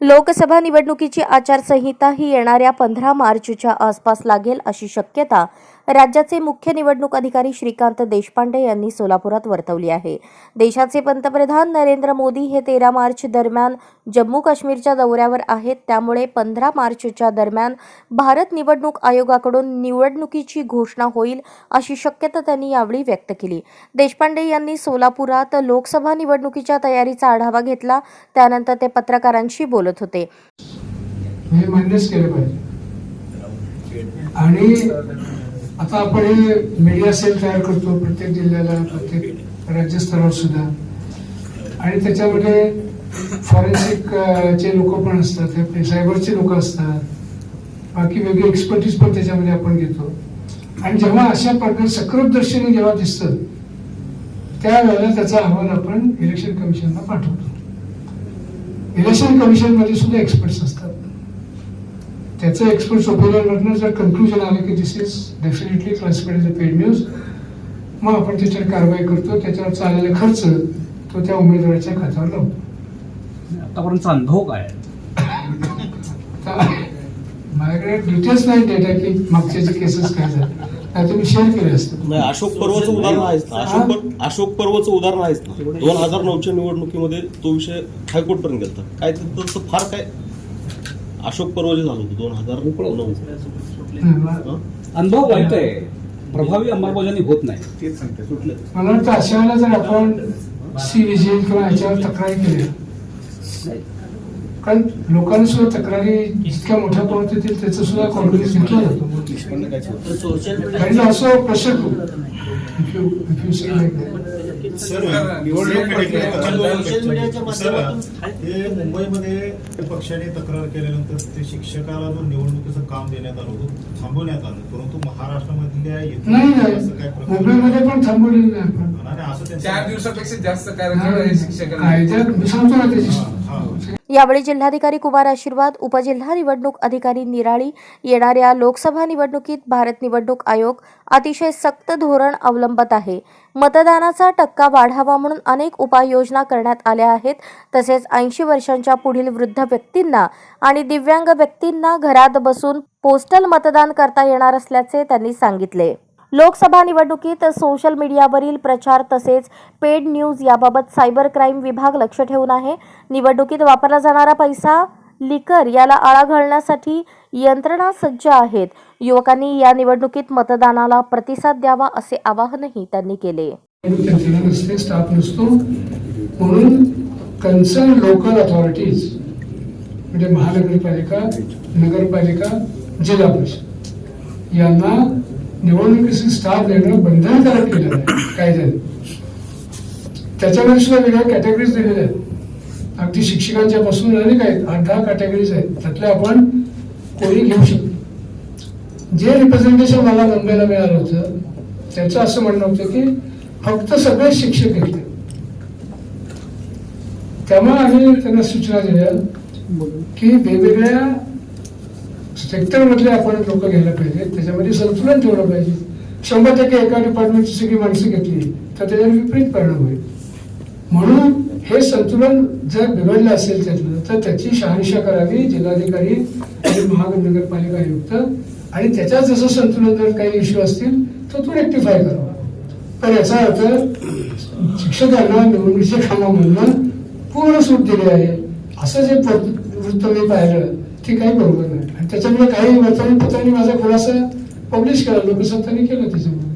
लोकसभा निवडणुकीची आचारसंहिता ही येणाऱ्या पंधरा मार्चच्या आसपास लागेल अशी शक्यता राज्याचे मुख्य निवडणूक अधिकारी श्रीकांत देशपांडे यांनी सोलापुरात वर्तवली आहे. देशाचे पंतप्रधान नरेंद्र मोदी हे तेरा मार्च दरम्यान जम्मू काश्मीरच्या दौऱ्यावर आहेत. त्यामुळे पंधरा मार्चच्या दरम्यान भारत निवडणूक आयोगाकडून निवडणुकीची घोषणा होईल अशी शक्यता त्यांनी यावेळी व्यक्त केली. देशपांडे यांनी सोलापुरात लोकसभा निवडणुकीच्या तयारीचा आढावा घेतला. त्यानंतर ते पत्रकारांशी बोलत होते. हे मान्यच केलं पाहिजे. आणि आता आपण हे मीडिया सेल तयार करतो प्रत्येक जिल्ह्याला प्रत्येक राज्यस्तरावर सुद्धा. आणि त्याच्यामध्ये फॉरेन्सिक चे लोक पण असतात आपले सायबरचे लोक असतात. बाकी वेगळे एक्सपर्टीज पण त्याच्यामध्ये आपण घेतो. आणि जेव्हा अशा प्रकारे सकृतदर्शनी जेव्हा दिसतं त्यावेळेला त्याचा अहवाल आपण इलेक्शन कमिशनला पाठवतो. इलेक्शन कमिशनमध्ये सुद्धा एक्सपर्ट्स असतात. त्याचं एक्सपर्ट ओपिनियन जर कन्क्लुजन आलं की this is definitely classified as a paid news मग आपण त्याच्यावर कारवाई करतो त्याच्यावर चाललेला खर्च तो त्या उमेदवाराच्या खात्यावर लावतो आतापर्यंतचा अनुभव काय माझ्याकडे डिटेल्स नाही डेटा की मागच्या जे केसेस काय झाले नाही तुम्ही शेअर केले असतं. अशोक पर्वचं उदाहरण आहेच ना. अशोक पर्व अशोक पर्वचं उदाहरण आहेच ना. दोन हजार नऊच्या निवडणुकीमध्ये तो विषय हायकोर्ट पर्यंत गेला काय त्याचं फार काय अशोक पर्व जे झालं होतं दोन हजार नऊ हं. अनुभव वाईट आहे. प्रभावी अंमलबजावणी होत नाही. मला वाटतं अशा वेळेला जर आपण सी विजिल किंवा याच्यावर तक्रारी केल्या कारण लोकांनी सुद्धा तक्रारी जितक्या मोठ्या प्रमाणात येतील त्याचं सुद्धा कॉन्फिडन्स घेतला जातो आणि असं प्रेशर हे मुंबईमध्ये पक्षाने तक्रार केल्यानंतर ते शिक्षकाला जो निवडणुकीचं काम देण्यात आलं होतं थांबवण्यात आलं. परंतु महाराष्ट्रामधल्या मुंबईमध्ये पण थांबवलेलं नाही आपण. आणि असं चार दिवसापेक्षा जास्त सांगतो ना त्याची हा. यावेळी जिल्हाधिकारी कुमार आशीर्वाद उपजिल्हा निवडणूक अधिकारी निराळी येणाऱ्या लोकसभा निवडणुकीत भारत निवडणूक आयोग अतिशय सक्त धोरण अवलंबत आहे. मतदानाचा टक्का वाढावा म्हणून अनेक उपाययोजना करण्यात आल्या आहेत. तसेच ऐंशी वर्षांच्या पुढील वृद्ध व्यक्तींना आणि दिव्यांग व्यक्तींना घरात बसून पोस्टल मतदान करता येणार असल्याचे त्यांनी सांगितले. लोकसभा निवडणुकीत सोशल मीडियावरील प्रचार तसेच पेड न्यूज याबाबत सायबर क्राईम विभाग लक्ष ठेवून आहे. निवडणुकीत वापरला जाणारा पैसा लिकर याला आळा घालण्यासाठी यंत्रणा सज्ज आहेत. युवकांनी या निवडणुकीत मतदानाला प्रतिसाद द्यावा असे आवाहनही त्यांनी केले. म्हणून कन्सर्न लोकल अथॉरिटीज म्हणजे महानगरपालिका नगरपालिका जिल्हा परिषद यांना निवडणुकीचे स्टाफ देणं बंधनकारक केलं आहे कायद्याने त्याच्यामध्ये सुद्धा वेगळ्या कॅटेगरीज दिलेल्या आहेत. अगदी शिक्षकांच्या पासून अनेक आहेत आठ दहा कॅटेगरीज आहेत. त्यातल्या आपण कोणी घेऊ शकतो जे रिप्रेझेंटेशन मला मुंबईला मिळालं होतं त्याचं असं म्हणणं होतं की फक्त सगळे शिक्षक येत त्यामुळे आम्ही त्यांना सूचना दिल्या की वेगवेगळ्या सेक्टर मधले आपण लोक घ्यायला पाहिजे. त्याच्यामध्ये संतुलन ठेवलं पाहिजे. शंभर टक्के एका डिपार्टमेंटची सगळी माणसं घेतली तर त्याच्यावर विपरीत परिणाम होईल. म्हणून हे संतुलन जर बिघडलं असेल त्यातलं तर त्याची शहानिशा करावी जिल्हाधिकारी आणि महानगरपालिका आयुक्त. आणि त्याच्यात जसं संतुलन जर काही इश्यू असतील तर तो रेक्टिफाय करावा. तर याचा अर्थ शिक्षकांना निवडणुकीच्या कामामधनं पूर्ण सूट दिली आहे. असं जे वृत्त मी पाहिलं ते काही बरोबर नाही. त्याच्यामुळे काही वर्तमानपत्रांनी माझा खुलासा पब्लिश केला लोकसत्तांनी केला त्याच्यामुळे.